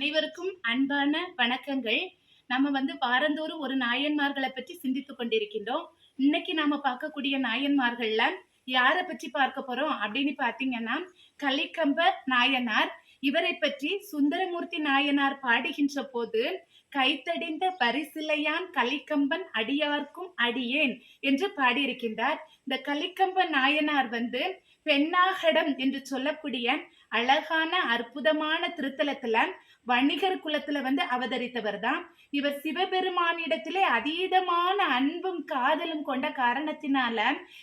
அனைவருக்கும் அன்பான வணக்கங்கள். நம்ம வந்து வாரந்தோறும் ஒரு நாயன்மார்களை பற்றி சிந்தித்து கொண்டிருக்கின்றோம். இன்னைக்கு நாம பார்க்கக்கூடிய நாயன்மார்கள்ல யாரை பற்றி பார்க்க போறோம் அப்படின்னு பாத்தீங்கன்னா கலிக்கம்ப நாயனார். இவரை பற்றி சுந்தரமூர்த்தி நாயனார் பாடுகின்ற போது கைத்தடிந்த பரிசிலையான் கலிக்கம்பன் அடியார்க்கும் அடியேன் என்று பாடியிருக்கின்றார். இந்த கலிக்கம்ப நாயனார் வந்து பெண்ணாகடம் என்று சொல்லக்கூடிய அழகான அற்புதமான திருத்தலத்துல வணிகர் குலத்துல வந்து அவதரித்தவர் தான் இவர் சிவபெருமானிடத்திலே அதீதமான அன்பும் காதலும் கொண்ட காரணத்தினால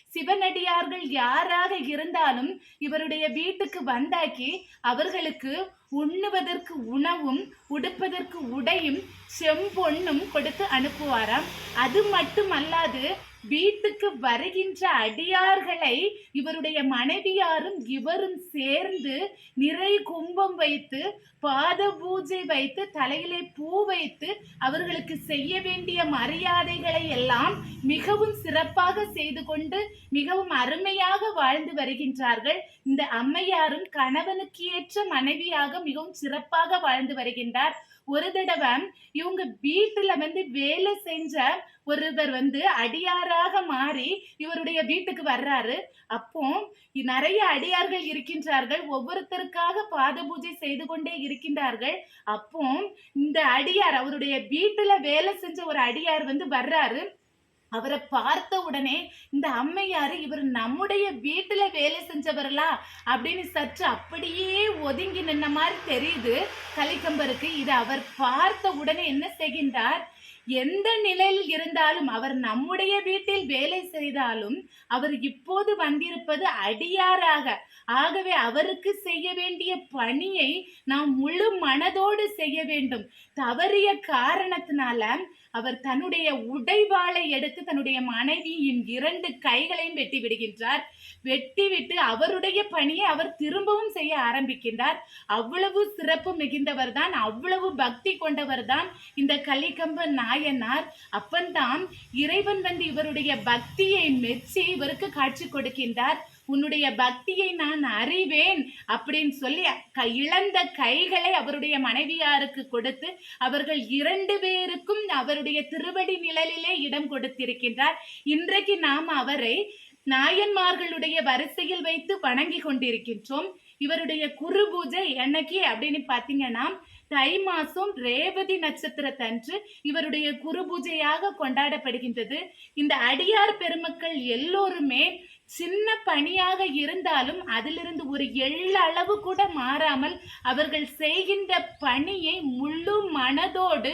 சிவனடியார்கள் யாராக இருந்தாலும் இவருடைய வீட்டுக்கு வந்தாக்கி அவர்களுக்கு உண்ணுவதற்கு உணவும் உடுப்பதற்கு உடையும் செம்பொன்னும் கொடுத்து அனுப்புவாராம். அது மட்டும் அல்லாது வீட்டுக்கு வருகின்ற அடியார்களை இவருடைய மனைவியாரும் இவரும் சேர்ந்து நிறை கும்பம் வைத்து பாத பூஜை வைத்து தலையிலே பூ வைத்து அவர்களுக்கு செய்ய வேண்டிய மரியாதைகளை எல்லாம் மிகவும் சிறப்பாக செய்து கொண்டு மிகவும் அருமையாக வாழ்ந்து வருகின்றார்கள். இந்த அம்மையாரும் கணவனுக்கு ஏற்ற மனைவியாக மிகவும் சிறப்பாக வாழ்ந்து வருகின்றார். ஒரு தடவை இவங்க வீட்டுல வந்து வேலை செஞ்ச ஒருவர் வந்து அடியாராக மாறி இவருடைய வீட்டுக்கு வர்றாரு. அப்போ நிறைய அடியார்கள் இருக்கின்றார்கள். ஒவ்வொருத்தருக்காக பாத பூஜை செய்து கொண்டே இருக்கின்றார்கள். அப்போ இந்த அடியார் அவருடைய வீட்டுல வேலை செஞ்ச ஒரு அடியார் வந்து வர்றாரு. அவரை பார்த்த உடனே இந்த அம்மையாரு இவர் நம்முடைய வீட்டுல வேலை செஞ்சவர்களா அப்படின்னு சற்று அப்படியே ஒதுங்கி நின்ன மாதிரி தெரியுது கலிக்கம்பருக்கு இது அவர் பார்த்த உடனே என்ன செய்கின்றார்? எந்த நிலையில் இருந்தாலும் அவர் நம்முடைய வீட்டில் வேலை செய்தாலும் அவர் இப்போது வந்திருப்பது அடியாராக. ஆகவே அவருக்கு செய்ய வேண்டிய பணியை நாம் முழு மனதோடு செய்ய வேண்டும். தவறிய காரணத்தினால அவர் தன்னுடைய உடைவாளை எடுத்து தன்னுடைய மனைவியின் இரண்டு கைகளையும் வெட்டி விடுகின்றார். வெட்டிவிட்டு அவருடைய பணியை அவர் திரும்பவும் செய்ய ஆரம்பிக்கின்றார். அவ்வளவு சிறப்பு மிகுந்தவர் தான் அவ்வளவு பக்தி கொண்டவர் தான் இந்த கலிகம்ப நாயனார் அப்பந்தான் இறைவன் வந்து இவருடைய பக்தியை மெச்சி இவருக்கு காட்சி கொடுக்கின்றார். உன்னுடைய பக்தியை நான் அறிவேன் அப்படின்னு சொல்லி இழந்த கைகளை அவருடைய மனைவியாருக்கு கொடுத்து அவர்கள் இரண்டு பேருக்கும் அவருடைய திருவடி நிழலிலே இடம் கொடுத்திருக்கின்றார். இன்றைக்கு நாம் அவரை நாயன்மார்களுடைய வரிசையில் வைத்து வணங்கி கொண்டிருக்கின்றோம். இவருடைய குரு பூஜை என்னைக்கு அப்படின்னு பார்த்தீங்கன்னா தை மாசம் ரேவதி நட்சத்திரத்தன்று இவருடைய குரு பூஜையாக கொண்டாடப்படுகின்றது. இந்த அடியார் பெருமக்கள் எல்லோருமே சின்ன பணியாக இருந்தாலும் அதிலிருந்து ஒரு எள்ளளவு கூட மாறாமல் அவர்கள் செய்கின்ற பணியை முழு மனதோடு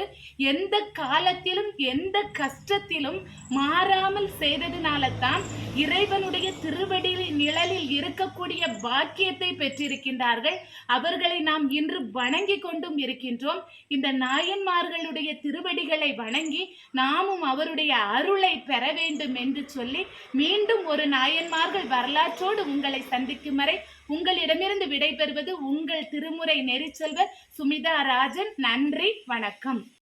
எந்த காலத்திலும் எந்த கஷ்டத்திலும் மாறாமல் செய்ததுனால தான் இறைவனுடைய திருவடி நிழலில் இருக்கக்கூடிய பாக்கியத்தை பெற்றிருக்கின்றார்கள். அவர்களை நாம் இன்று வணங்கி கொண்டும் இருக்கின்றோம். இந்த நாயன்மார்களுடைய திருவடிகளை வணங்கி நாமும் அவருடைய அருளை பெற வேண்டும் என்று சொல்லி மீண்டும் ஒரு நாயன் நாயன்மார்கள் வரலாற்றோடு உங்களை சந்திக்கும் வரை உங்களிடமிருந்து விடைபெறுவது உங்கள் திருமுறை நெறிச்செல்வர் சுமிதா ராஜன். நன்றி வணக்கம்.